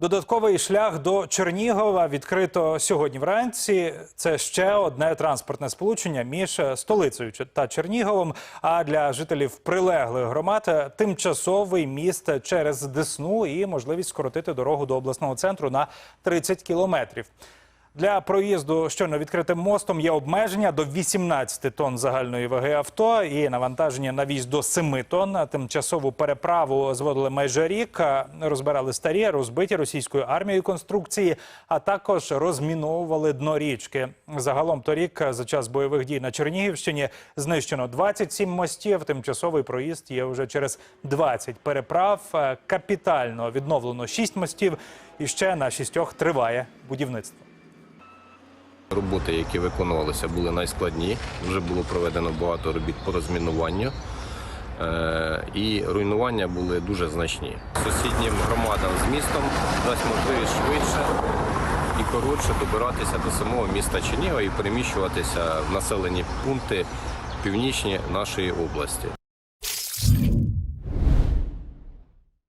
Додатковий шлях до Чернігова відкрито сьогодні вранці. Це ще одне транспортне сполучення між столицею та Черніговом. А для жителів прилеглих громад тимчасовий міст через Десну і можливість скоротити дорогу до обласного центру на 30 кілометрів. Для проїзду щойно відкритим мостом є обмеження до 18 тонн загальної ваги авто і навантаження на віз до 7 тонн. Тимчасову переправу зводили майже рік, розбирали старі, розбиті російською армією конструкції, а також розміновували дно річки. Загалом торік за час бойових дій на Чернігівщині знищено 27 мостів. Тимчасовий проїзд є вже через 20 переправ. Капітально відновлено 6 мостів, і ще на шістьох триває будівництво. Роботи, які виконувалися, були найскладні. Вже було проведено багато робіт по розмінуванню. Е, І руйнування були дуже значні. Сусіднім громадам з містом дасть можливість швидше і коротше добиратися до самого міста Чернігова і переміщуватися в населені пункти північні нашої області.